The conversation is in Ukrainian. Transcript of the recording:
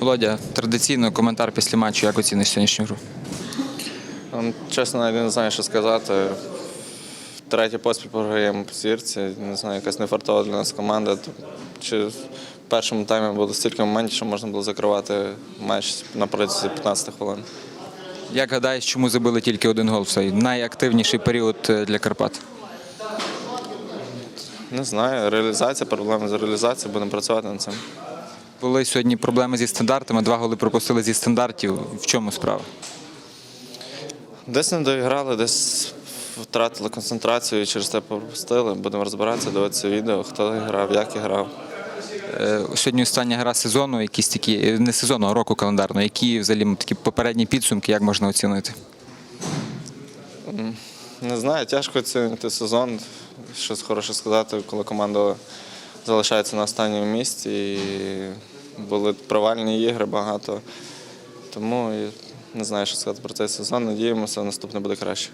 Володя, традиційно коментар після матчу, як оціниш сьогоднішню гру? Ем, Чесно, навіть не знаю, що сказати. Третє поспіль програємо по зірці. Не знаю, якась нефартова для нас команда. Чи в першому таймі було стільки моментів, що можна було закривати матч на протязі 15 хвилин. Як гадаєш, чому забили тільки один гол в цей найактивніший період е, для Карпат? Не знаю, реалізація, проблеми з реалізацією, будемо працювати над цим. Були сьогодні проблеми зі стандартами, два голи пропустили зі стандартів. В чому справа? Десь не доіграли, десь втратили концентрацію і через те пропустили. Будемо розбиратися, дивитися відео, хто грав, як грав. Е, Сьогодні остання гра сезону, якісь такі, е, не сезону, а року календарного. Які взагалі такі попередні підсумки, як можна оцінити? Не знаю, тяжко оцінити сезон. Щось хороше сказати, коли команда залишається на останньому місці. І були провальні ігри багато. Тому не знаю, що сказати про цей сезон. Надіємося, наступне буде краще.